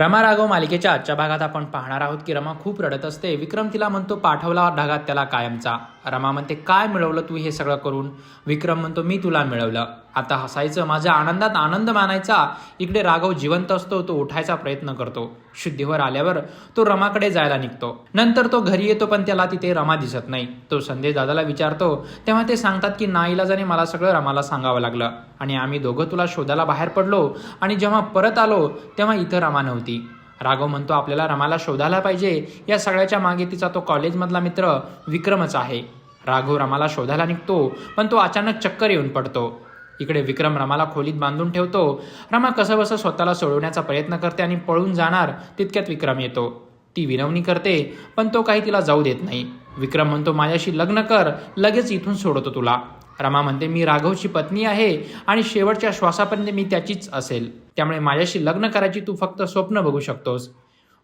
रमा राघव मालिकेच्या आजच्या भागात आपण पाहणार आहोत की रमा खूप रडत असते. विक्रम तिला म्हणतो पाठवला ढगात त्याला कायमचा. रमा म्हणते काय मिळवलं तू हे सगळं करून? विक्रम म्हणतो मी तुला मिळवलं. आता हसायचं माझ्या आनंदात आनंद मानायचा इकडे राघव जिवंत असतो तो उठायचा प्रयत्न करतो. शुद्धीवर आल्यावर तो रमाकडे जायला निघतो. नंतर तो घरी येतो पण त्याला तिथे रमा दिसत नाही. तो संदेश दादाला विचारतो तेव्हा ते सांगतात की नाईलाजाने मला सगळं रमाला सांगावं लागलं. आणि आम्ही दोघं तुला शोधायला बाहेर पडलो आणि जेव्हा परत आलो तेव्हा इथं रमा नव्हती. राघव म्हणतो आपल्याला रमाला शोधायला पाहिजे. या सगळ्याच्या मागे तिचा तो कॉलेजमधला मित्र विक्रमच आहे. राघव रमाला शोधायला निघतो पण तो अचानक चक्कर येऊन पडतो. इकडे विक्रम रमाला खोलीत बांधून ठेवतो. रमा कसंबसं स्वतःला सोडवण्याचा प्रयत्न करते आणि पळून जाणार तितक्यात विक्रम येतो. ती विनवणी करते पण तो काही तिला जाऊ देत नाही. विक्रम म्हणतो माझ्याशी लग्न कर लगेच इथून सोडतो तुला. रमा म्हणते मी राघवची पत्नी आहे आणि शेवटच्या श्वासापर्यंत मी त्याचीच असेल. त्यामुळे माझ्याशी लग्न करायची तू फक्त स्वप्न बघू शकतोस.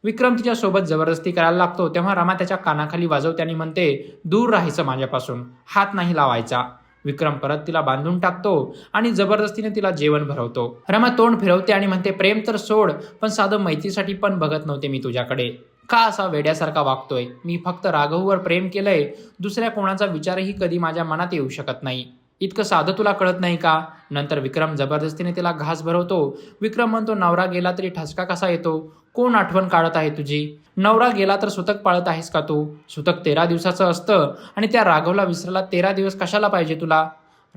विक्रम तिच्या सोबत जबरदस्ती करायला लागतो तेव्हा रमा त्याच्या कानाखाली वाजवते आणि म्हणते दूर राहायचं माझ्यापासून. हात नाही लावायचा. विक्रम परत तिला बांधून टाकतो आणि जबरदस्तीने तिला जेवण भरवतो. रमा तोंड फिरवते आणि म्हणते प्रेम तर सोड पण साधं मैत्रीसाठी पण बघत नव्हते मी तुझ्याकडे. का असा वेड्यासारखा वागतोय? मी फक्त राघववर प्रेम केलंय दुसऱ्या कोणाचा विचारही कधी माझ्या मनात येऊ शकत नाही. इतकं साधं तुला कळत नाही का? नंतर विक्रम जबरदस्तीने तिला घास भरवतो. विक्रम म्हणतो नवरा गेला तरी ठसका कसा येतो? कोण आठवण काढत आहे तुझी? नवरा गेला तर सुतक पाळत आहेस का तू? सुतक तेरा दिवसाचं असतं आणि त्या राघवला विसरला तेरा दिवस कशाला पाहिजे तुला?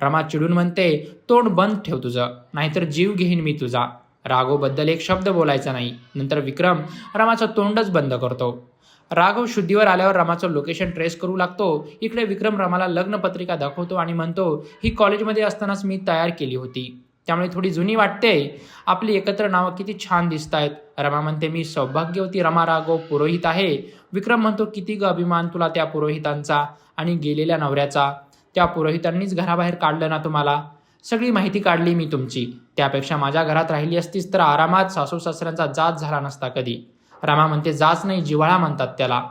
रमा चिडून म्हणते तोंड बंद ठेव तुझं नाहीतर जीव घेईन मी तुझा. राघोबद्दल एक शब्द बोलायचा नाही. नंतर विक्रम रमाचं तोंडच बंद करतो. राघव शुद्धीवर आल्यावर रमाचं लोकेशन ट्रेस करू लागतो. इकडे विक्रम रमाला लग्नपत्रिका दाखवतो आणि म्हणतो ही कॉलेजमध्ये असतानाच मी तयार केली होती. त्यामुळे थोडी जुनी वाटते. आपली एकत्र नावं किती छान दिसत आहेत रमा म्हणते मी सौभाग्यवती रमा राघव पुरोहित आहे. विक्रम म्हणतो किती ग अभिमान तुला त्या पुरोहितांचा आणि गेलेल्या नवऱ्याचा. त्या पुरोहितांनीच घराबाहेर काढलं ना तुम्हाला? सगळी माहिती काढली मी तुमची. त्यापेक्षा माझ्या घरात राहिली असतीस तर आरामात सासू सासऱ्यांचा जात झाला नसता कधी. रमा म्हणते जाच नाही जिव्हाळा म्हणतात त्याला.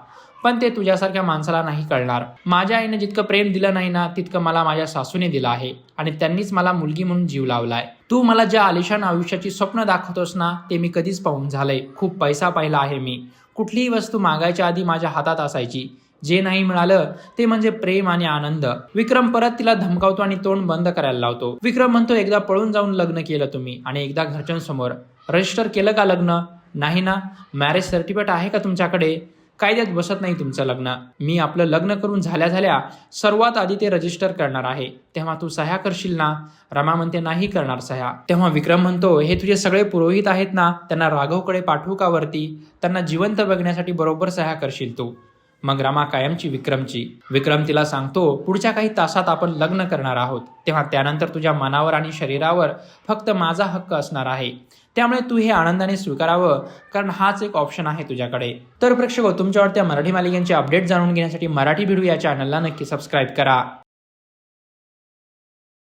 पण ते तुझ्यासारख्या माणसाला नाही कळणार. माझ्या आईने जितकं प्रेम दिलं नाही ना तितकं मला माझ्या सासूने दिलं आहे. आणि त्यांनीच मला मुलगी म्हणून जीव लावलाय. तू मला ज्या आलिशान आयुष्याची स्वप्न दाखवतोस ना ते मी कधीच पाहून झालंय. खूप पैसा पाहिला आहे मी. कुठलीही वस्तू मागायच्या आधी माझ्या हातात असायची. जे नाही मिळालं ते म्हणजे प्रेम आणि आनंद. विक्रम परत तिला धमकावतो आणि तोंड बंद करायला लावतो. विक्रम म्हणतो एकदा पळून जाऊन लग्न केलं तुम्ही आणि एकदा घरच्यांसमोर. रजिस्टर केलं का लग्न? नाही ना? मॅरेज सर्टिफिकेट आहे का तुमच्याकडे? कायद्यात बसत नाही तुमचं लग्न. मी आपलं लग्न करून झाल्या झाल्या सर्वात आधी ते रजिस्टर करणार आहे. तेव्हा तू सह्या करशील ना? रमा म्हणते नाही करणार सह्या. तेव्हा विक्रम म्हणतो हे तुझे सगळे पुरोहित आहेत ना? त्यांना राघवकडे पाठवू का वरती? त्यांना जिवंत बघण्यासाठी बरोबर सह्या करशील तू. मग रमा कायमची विक्रमची. विक्रम तिला सांगतो पुढच्या काही तासात आपण लग्न करणार आहोत. तेव्हा त्यानंतर तुझ्या मनावर आणि शरीरावर फक्त माझा हक्क असणार आहे. त्यामुळे तू हे आनंदाने स्वीकारावं कारण हाच एक ऑप्शन आहे तुझ्याकडे. तर प्रेक्षक हो, तुमच्या आवडत्या मराठी मालिकांचे अपडेट जाणून घेण्यासाठी मराठी भिडू या चॅनलला नक्की सबस्क्राईब करा.